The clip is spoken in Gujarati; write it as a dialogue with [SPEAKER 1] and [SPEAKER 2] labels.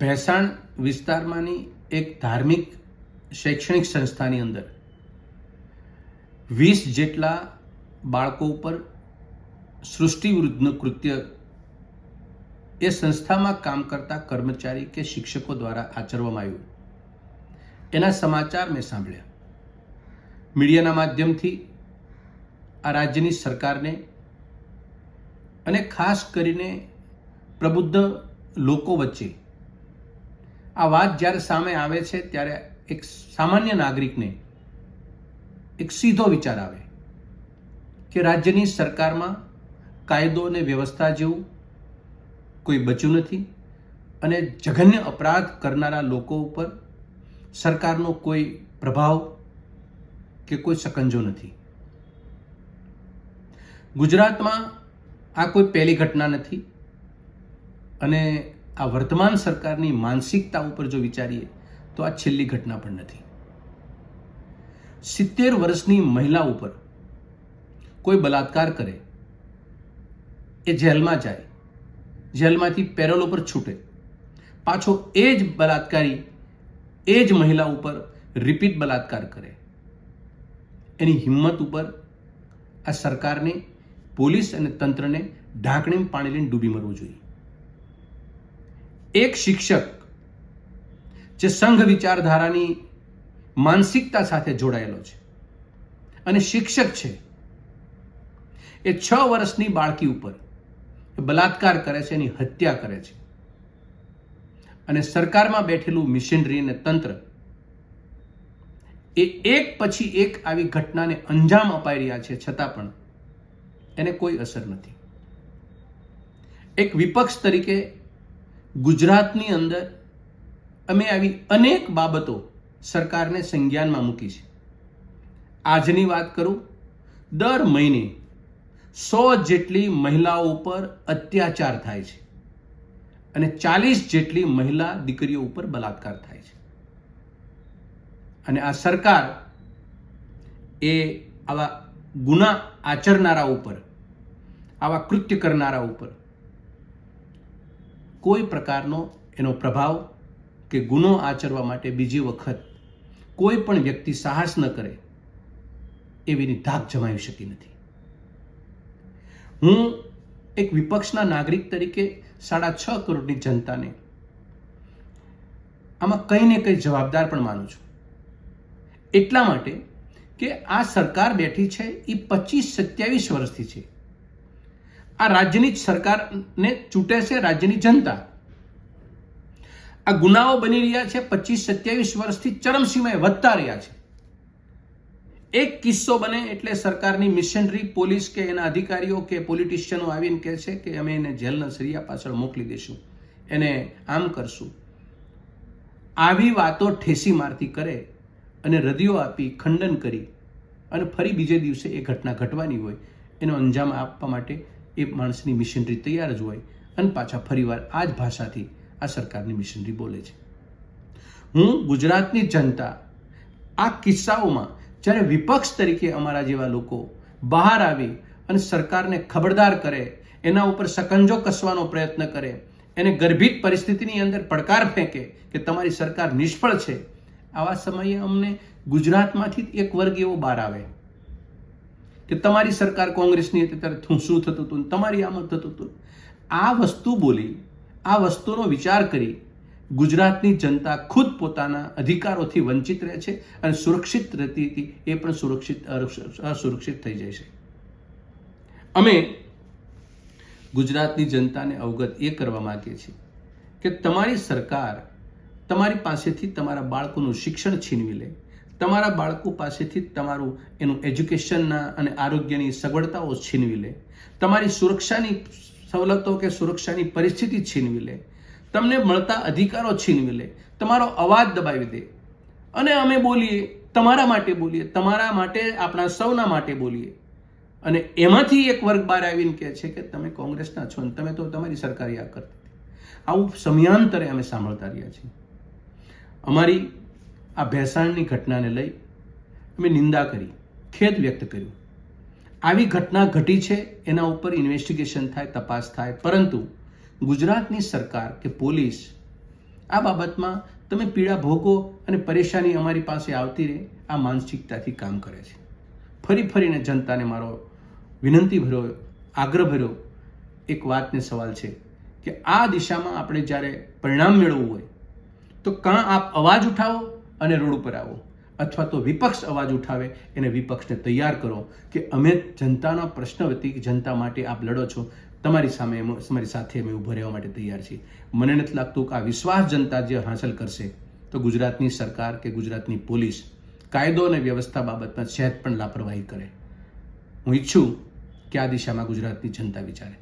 [SPEAKER 1] ભેસાણ વિસ્તારમાંની એક ધાર્મિક શૈક્ષણિક સંસ્થાની અંદર વીસ જેટલા બાળકો ઉપર સૃષ્ટિવૃદ્ધનું કૃત્ય એ સંસ્થામાં કામ કરતા કર્મચારી કે શિક્ષકો દ્વારા આચરવામાં આવ્યું. એના સમાચાર મેં સાંભળ્યા. મીડિયાના માધ્યમથી આ રાજ્યની સરકારને અને ખાસ કરીને પ્રબુદ્ધ લોકો વચ્ચે આ વાત જ્યારે સામે આવે છે, ત્યારે એક સામાન્ય નાગરિકને એક સીધો વિચાર આવે કે રાજ્યની સરકારમાં કાયદો અને વ્યવસ્થા જેવું કોઈ બચ્યું નથી અને જઘન્ય અપરાધ કરનારા લોકો ઉપર સરકારનો કોઈ પ્રભાવ કે કોઈ શકંજો નથી. ગુજરાતમાં આ કોઈ પહેલી ઘટના નથી અને આ વર્તમાન સરકારની માનસિકતા ઉપર જો વિચારીએ, તો આ છેલ્લી ઘટના પણ નથી. સિત્તેર વર્ષની મહિલા ઉપર કોઈ બલાત્કાર કરે, એ જેલમાં જાય, જેલમાંથી પેરોલ ઉપર છૂટે, પાછો એ જ બલાત્કારી એ જ મહિલા ઉપર રિપીટ બલાત્કાર કરે, એની હિંમત ઉપર આ સરકારને, પોલીસ અને તંત્રને ઢાંકણી પાણી લઈને ડૂબી મરવું જોઈએ. એક શિક્ષક જે સંઘ વિચારધારાની માનસિકતા સાથે જોડાયેલો છે અને શિક્ષક છે, એ છ વર્ષની બાળકી ઉપર બલાત્કાર કરે છે, એની હત્યા કરે છે. અને સરકારમાં બેઠેલું મિશનરી અને તંત્ર એ એક પછી એક આવી ઘટનાને અંજામ અપાઈ રહ્યા છે, છતાં પણ એને કોઈ અસર નથી. એક વિપક્ષ તરીકે ગુજરાતની અંદર અમે આવી અનેક બાબતો સરકારને સંજ્ઞાનમાં મૂકી છે. આજની વાત કરું, દર મહિને સો જેટલી મહિલાઓ ઉપર અત્યાચાર થાય છે અને ચાલીસ જેટલી મહિલા દીકરીઓ ઉપર બલાત્કાર થાય છે. અને આ સરકાર એ આવા ગુના આચરનારા ઉપર, આવા કૃત્ય કરનારા ઉપર કોઈ પ્રકારનો એનો પ્રભાવ કે ગુનો આચરવા માટે બીજી વખત કોઈ પણ વ્યક્તિ સાહસ ન કરે, એવીની ધાક જમાવી શકી નથી. હું એક વિપક્ષના નાગરિક તરીકે સાડા છ કરોડની જનતાને આમાં કંઈ ને કંઈ જવાબદાર પણ માનું છું. એટલા માટે કે આ સરકાર બેઠી છે એ પચીસ સત્યાવીસ વર્ષથી છે. આ રાજ્યની જ સરકારને ચૂંટે છે, રાજ્યની જનતા. આ ગુનાઓ બની રહ્યા છે, પચીસ સત્યાવીસ વર્ષથી ચરમસીમાએ વધતા રહ્યા છે. એક કિસ્સો બને એટલે સરકારની મિશનરી પોલીસ કે એના અધિકારીઓ કે પોલિટિશિયનો આવીને કહે છે કે અમે એને જેલના સરિયા પાછળ મોકલી દઈશું એને આમ કરશું. આવી વાતો ઠેસી મારતી કરે અને રદિયો આપી, ખંડન કરી અને ફરી બીજે દિવસે એ ઘટના ઘટવાની હોય, એનો અંજામ આપવા માટે એ માણસની મિશનરી તૈયાર જ હોય અને પાછા ફરીવાર આ જ ભાષાથી આ સરકારની મિશનરી બોલે છે. હું ગુજરાતની જનતા આ કિસ્સાઓમાં જ્યારે વિપક્ષ તરીકે અમારા જેવા લોકો બહાર આવી અને સરકારને ખબરદાર કરે, એના ઉપર સકંજો કસવાનો પ્રયત્ન કરે, એને ગર્ભિત પરિસ્થિતિની અંદર પડકાર ફેંકે કે તમારી સરકાર નિષ્ફળ છે, આવા સમયે અમને ગુજરાતમાંથી એક વર્ગ એવો બહાર આવે. કે તમારી સરકાર કોંગ્રેસની હતી ત્યારે થું શું થતું હતું તમારી આમ થતું હતું. આ વસ્તુ બોલી, આ વસ્તુનો વિચાર કરી ગુજરાતની જનતા ખુદ પોતાના અધિકારોથી વંચિત રહે છે અને સુરક્ષિત રહેતી હતી એ પણ સુરક્ષિત અસુરક્ષિત થઈ જાય છે. અમે ગુજરાતની જનતાને અવગત એ કરવા માગીએ છીએ કે તમારી સરકાર તમારી પાસેથી તમારા બાળકોનું શિક્ષણ છીનવી લે તમારા બાળકો પાસેથી તમારું એનું એજ્યુકેશનના અને આરોગ્યની સગવડતાઓ છીનવી લે. તમારી સુરક્ષાની સવલતો કે સુરક્ષાની પરિસ્થિતિ છીનવી લે. તમને મળતા અધિકારો છીનવી લે. તમારો અવાજ દબાવી દે. અને અમે બોલીએ, તમારા માટે બોલીએ, તમારા માટે, આપણા સૌના માટે બોલીએ. અને એમાંથી એક વર્ગ બહાર આવીને કહે છે કે તમે કોંગ્રેસના છો ને તમે તો તમારી સરકારી આ કરતી. આવું સમયાંતરે અમે સાંભળતા રહ્યા છીએ. અમારી આ ભેસાણની ઘટનાને લઈ અમે નિંદા કરી, ખેદ વ્યક્ત કર્યું. આવી ઘટના ઘટી છે, એના ઉપર ઇન્વેસ્ટિગેશન થાય, તપાસ થાય. પરંતુ ગુજરાતની સરકાર કે પોલીસ આ બાબતમાં તમે પીડા ભોગો અને પરેશાની અમારી પાસે આવતી રહે, આ માનસિકતાથી કામ કરે છે. ફરી ફરીને જનતાને મારો વિનંતી ભર્યો, આગ્રહ ભર્યો. એક વાતને સવાલ છે કે આ દિશામાં આપણે જ્યારે પરિણામ મેળવવું હોય, તો કાં આપ અવાજ ઉઠાવો? અને રોડ ઉપર આવો. અથવા તો વિપક્ષ અવાજ ઉઠાવે, એને વિપક્ષને તૈયાર કરો કે અમે જનતાના પ્રશ્ન વતી જનતા માટે આપ લડો છો. તમારી સામે તમારી સાથે અમે ઊભા રહેવા માટે તૈયાર છીએ. મને નથી લાગતું કે આ વિશ્વાસ જનતા જે હાંસલ કરશે, તો ગુજરાતની સરકાર કે ગુજરાતની પોલીસ કાયદો અને વ્યવસ્થા બાબતમાં સહેજ પણ લાપરવાહી કરે. હું ઈચ્છું કે આ દિશામાં ગુજરાતની જનતા વિચારે.